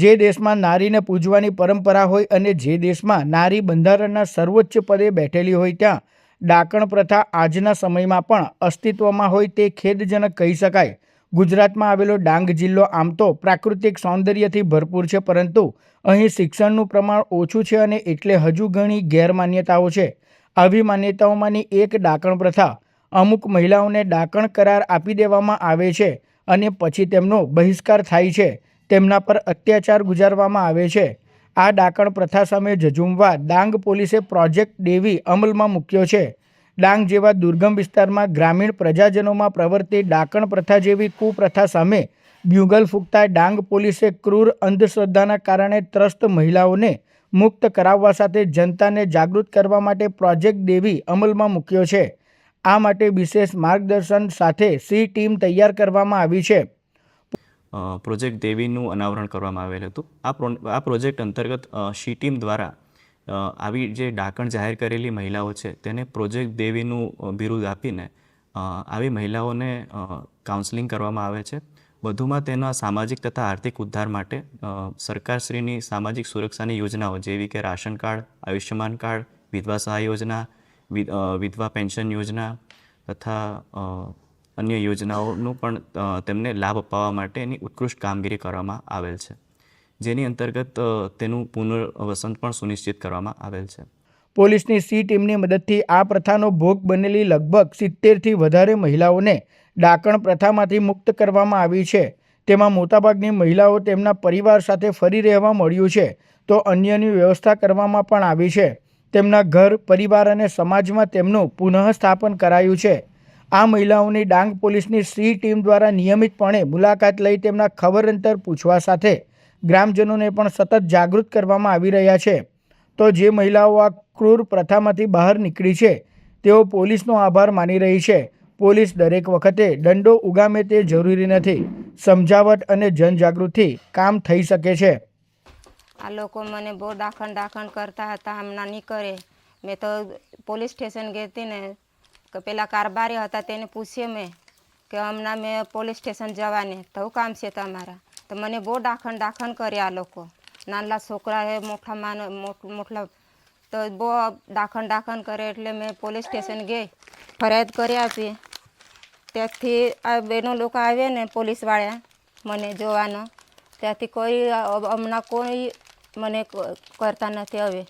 જે દેશમાં નારીને પૂજવાની પરંપરા હોય અને જે દેશમાં નારી બંધારણના સર્વોચ્ચ પદે બેઠેલી હોય ત્યાં, ડાકણ પ્રથા આજના સમયમાં પણ અસ્તિત્વમાં હોય તે ખેદજનક કહી શકાય. ગુજરાતમાં આવેલો ડાંગ જિલ્લો આમ તો પ્રાકૃતિક સૌંદર્યથી ભરપૂર છે, પરંતુ અહીં શિક્ષણનું પ્રમાણ ઓછું છે અને એટલે હજુ ઘણી ગેરમાન્યતાઓ છે. આવી માન્યતાઓમાંની એક ડાકણ પ્રથા, અમુક મહિલાઓને ડાકણ કરાર આપી દેવામાં આવે છે અને પછી તેમનો બહિષ્કાર થાય છે. તેમના પર અત્યાચાર ગુજારવામાં આવે છે. આ ડાકણ પ્રથા સામે ઝઝૂમવા ડાંગ પોલીસે પ્રોજેક્ટ ડેવી અમલમાં મૂક્યો છે. ડાંગ જેવા દુર્ગમ વિસ્તારમાં ગ્રામીણ પ્રજાજનોમાં પ્રવર્તી ડાકણ પ્રથા જેવી કુપ્રથા સામે બ્યુગલ ફૂંકતા ડાંગ પોલીસે ક્રૂર અંધશ્રદ્ધાના કારણે ત્રસ્ત મહિલાઓને મુક્ત કરાવવા સાથે જનતાને જાગૃત કરવા માટે પ્રોજેક્ટ દેવી અમલમાં મૂક્યો છે. આ માટે વિશેષ માર્ગદર્શન સાથે સી ટીમ તૈયાર કરવામાં આવી છે. પ્રોજેક્ટ દેવીનું અનાવરણ કરવામાં આવેલ હતું. આ પ્રો, આ પ્રોજેક્ટ અંતર્ગત શી ટીમ દ્વારા આવી જે ડાકણ જાહેર કરેલી મહિલાઓ છે, તેને પ્રોજેક્ટ દેવીનું બિરુદ આપીને આવી મહિલાઓને કાઉન્સેલિંગ કરવામાં આવે છે. વધુમાં તેના સામાજિક તથા આર્થિક ઉદ્ધાર માટે સરકારશ્રીની સામાજિક સુરક્ષાની યોજનાઓ જેવી કે રાશન કાર્ડ, આયુષ્યમાન કાર્ડ, વિધવા સહાય યોજના વિધવા પેન્શન યોજના તથા અન્ય યોજનાઓનું પણ તેમને લાભ અપાવવા માટેની ઉત્કૃષ્ટ કામગીરી કરવામાં આવેલ છે. જેની અંતર્ગત તેનું પુનર્વસન પણ સુનિશ્ચિત કરવામાં આવેલ છે. પોલીસની સી ટીમની મદદથી આ પ્રથાનો ભોગ બનેલી લગભગ સિત્તેરથી વધારે મહિલાઓને ડાકણ પ્રથામાંથી મુક્ત કરવામાં આવી છે. તેમાં મોટાભાગની મહિલાઓ તેમના પરિવાર સાથે ફરી રહેવા મળ્યું છે. તો અન્યની વ્યવસ્થા કરવામાં પણ આવી છે. તેમના ઘર, પરિવાર અને સમાજમાં તેમનું પુનઃસ્થાપન કરાયું છે. આ મહિલાઓની ડાંગ પોલીસની સી ટીમ દ્વારા નિયમિતપણે મુલાકાત લઈ તેમના ખબર અંતર પૂછવા સાથે ગ્રામજનોને પણ સતત જાગૃત કરવામાં આવી રહ્યા છે. તો જે મહિલાઓ આ ક્રૂર પ્રથામાંથી બહાર નીકળી છે, તેઓ પોલીસનો આભાર માની રહી છે. પોલીસ દરેક વખતે દંડો ઉગામે તે જરૂરી નથી. સમજાવટ અને જનજાગૃતિ કામ થઈ શકે છે. આ લોકો મને બહુ દાખણ દાખણ કરતા હતા, હમણાં નહીં કરે મેં તો પોલીસ સ્ટેશન ગઈ હતી ને કે પેલા કારબારી હતા તેને પૂછ્યું મેં કે હમણાં મેં પોલીસ સ્ટેશન જવાની. તો કામ છે તમારા? તો મને બહુ દાખણ દાખણ કર્યા લોકો. નાના છોકરા હે મોટા માન મોટલા તો બહુ દાખણ દાખણ કરે એટલે મેં પોલીસ સ્ટેશન ગઈ. ફરિયાદ કરી આપી. ત્યાંથી આ બેનો લોકો આવે ને પોલીસવાળા મને જોવાનો. ત્યાંથી કોઈ, હમણાં કોઈ મને કરતા નથી હવે.